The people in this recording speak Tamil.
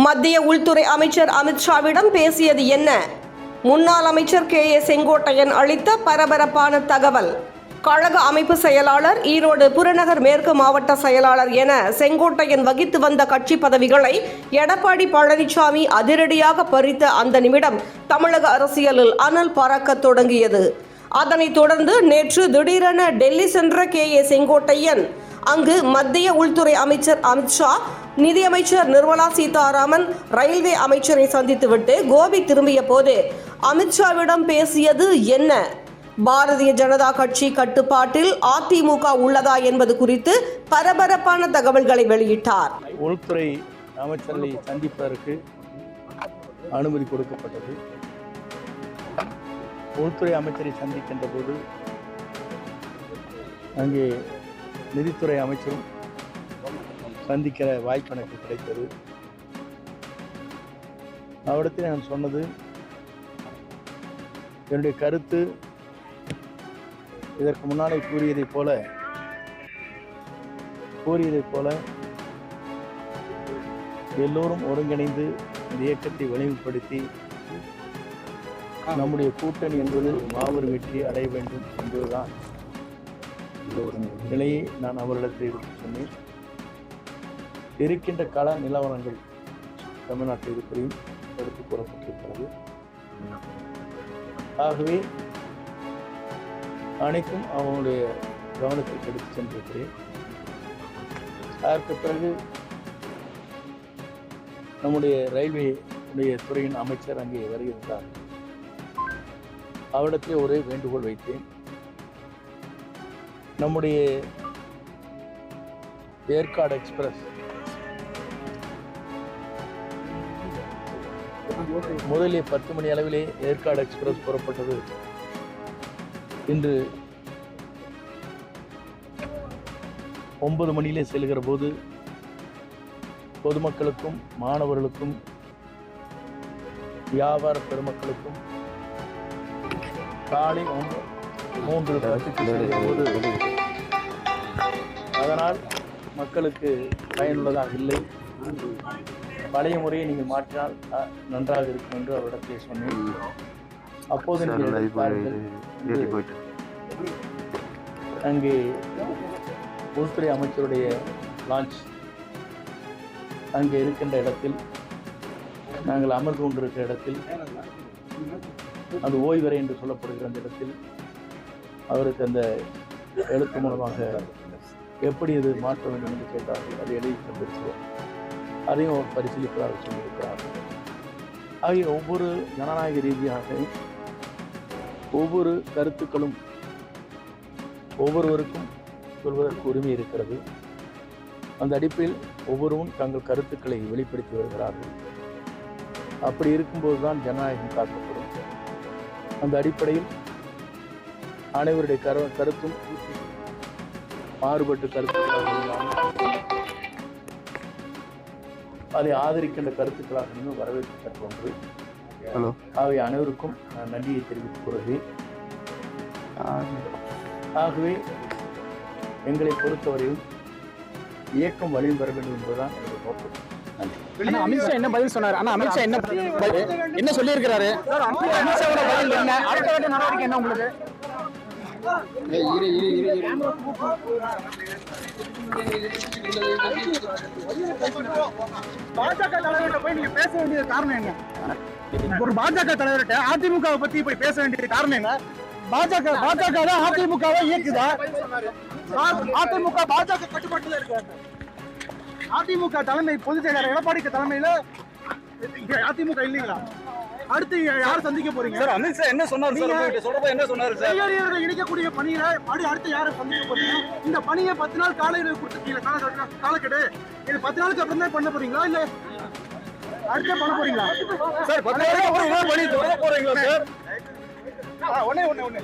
மத்திய உள்துறை அமைச்சர் அமித்ஷாவிடம் பேசியது என்ன? முன்னாள் அமைச்சர் கே. ஏ. செங்கோட்டையன் அளித்த பரபரப்பான தகவல். கழக அமைப்பு செயலாளர் ஈரோடு புறநகர் மேற்கு மாவட்ட செயலாளர் என செங்கோட்டையன் வகித்து வந்த கட்சி பதவிகளை எடப்பாடி பழனிசாமி அதிரடியாக பறித்த அந்த நிமிடம் தமிழக அரசியலில் அனல் பறக்கத் தொடங்கியது. அதனைத் தொடர்ந்து நேற்று திடீரென டெல்லி சென்ற கே. ஏ. செங்கோட்டையன் அங்கு மத்திய உள்துறை அமைச்சர் அமித்ஷா நிதியமைச்சர் நிர்மலா சீதாராமன் ரயில்வே அமைச்சரை சந்தித்துவிட்டு கோபி திரும்பிய போது அமித்ஷாவிடம் பேசியது என்ன? பாரதிய ஜனதா கட்சி கட்டுப்பாட்டில் அதிமுக உள்ளதா என்பது குறித்து பரபரப்பான தகவல்களை வெளியிட்டார். உள்துறை அமைச்சர்களை சந்திப்பதற்கு அனுமதி கொடுக்கப்பட்டது. உள்துறை அமைச்சரை சந்திக்கின்ற போது அங்கே நிதித்துறை அமைச்சரும் சந்திக்கிற வாய்ப்பு எனக்கு கிடைத்தது. அவரிடத்தில் நான் சொன்னது என்னுடைய கருத்து இதற்கு முன்னாலே கூறியதைப் போல கூறியதைப் போல எல்லோரும் ஒருங்கிணைந்து இந்த இயக்கத்தை வலிமைப்படுத்தி நம்முடைய கூட்டணி என்பது மாபெரும் வெற்றி அடைய வேண்டும் என்பதுதான் ஒரு நிலையை நான் அவரிடத்தில் எடுத்து சொன்னேன். இருக்கின்ற கள நிலவரங்கள் தமிழ்நாட்டில் இருப்பதையும் எடுத்து கூறப்பட்டிருக்கிறது. ஆகவே அனைத்தும் அவனுடைய கவனத்திற்கு எடுத்து சென்றிருக்கிறேன். அதற்கு பிறகு நம்முடைய ரயில்வே உடைய துறையின் அமைச்சர் அங்கே வருகிறார் அவரிடத்திலே ஒரே வேண்டுகோள் வைத்தேன். நம்முடைய ஏற்காடு எக்ஸ்பிரஸ் முதலில் பத்து மணி அளவிலே ஏற்காடு எக்ஸ்பிரஸ் புறப்பட்டது. இன்று ஒன்பது மணியிலே செல்கிற போது பொதுமக்களுக்கும் மாணவர்களுக்கும் வியாபார பெருமக்களுக்கும் காலை மூன்று போது அதனால் மக்களுக்கு பயனுள்ளதாக இல்லை. பழைய முறையை நீங்கள் மாற்றினால் நன்றாக இருக்கும் என்று அவரிடத்திலே சொன்னேன். அப்போது அங்கே உள்துறை அமைச்சருடைய லான்ச் அங்கே இருக்கின்ற இடத்தில் நாங்கள் அமர்ந்து கொண்டிருக்கிற இடத்தில் அது ஓய்வறை என்று சொல்லப்படுகிற அந்த இடத்தில் அவருக்கு அந்த எழுத்து மூலமாக எப்படி இது மாற்ற வேண்டும் என்று கேட்டார்கள் அதை எழுதி தந்திருக்கிறோம் அதையும் அவர் பரிசீலிப்பதாக சொல்லியிருக்கிறார். ஆகிய ஒவ்வொரு ஜனநாயக ரீதியாக ஒவ்வொரு கருத்துக்களும் ஒவ்வொருவருக்கும் சொல்வதற்கு உரிமை இருக்கிறது. அந்த அடிப்பில் ஒவ்வொருவரும் தங்கள் கருத்துக்களை வெளிப்படுத்தி வருகிறார்கள். அப்படி இருக்கும்போது தான் ஜனநாயகம் காக்கப்படும். அந்த அடிப்படையில் அனைவருடைய கரு கருத்தும் மாறுபட்டு கருத்து அதை ஆதரிக்கின்ற கருத்துக்களாக இன்னும் வரவேற்கத்தக்க ஒன்று. ஹலோ. ஆகவே அனைவருக்கும் நான் நன்றியை தெரிவித்துக் கொள்கிறேன். ஆகவே எங்களை பொறுத்தவரையும் இயக்கம் வலிமை பெற வேண்டும் என்பதுதான் என்னுடைய நோக்கம். அமித்ஷா என்ன பதில் சொன்னாரு? ஆனா அமித்ஷா என்ன பதில் என்ன சொல்லியிருக்கிறாரு? அமித்ஷாவோட பதில் என்ன? அடுத்த கட்ட நடவடிக்கை என்ன உங்களுக்கு? பாஜக தலைவர்கிட்ட போய் நீங்க பேச வேண்டிய காரணம் என்ன? ஒரு பாஜக தலைவர்கிட்ட அதிமுக பத்தி போய் பேச வேண்டிய காரணம் என்ன? பாஜக பாஜக தான் அதிமுகவை இயக்குதா? அதிமுக பாஜக கட்டுப்பாட்டுல இருக்காங்க அதிமுக தலைமை பொதுச் செயலாளர் எடப்பாடி தலைமையில அதிமுக இல்லைங்களா? அடுத்து யார் சந்திக்க போறீங்க? சார் அமித்ஷா என்ன சொன்னார் சார்? சொல்றப்ப என்ன சொன்னாரு சார்? கையறியர்களை இணைக்கக்கூடிய பணியில மறுபடி அடுத்து யாரை சந்திக்க போறீங்க? இந்த பணியை பத்து நாள் காலையில கொடுத்துருக்கீங்க. கால காலக்கெடு. இது பத்து நாளுக்கு அப்புறம் தான் பண்ண போறீங்களா? இல்ல அடுத்த பண்ண போறீங்களா? சார் பத்து நாளைக்கு அப்புறம் இன்னொரு பணி தொடர போறீங்களா சார்? ஆ, ஒண்ணே ஒண்ணே ஒண்ணே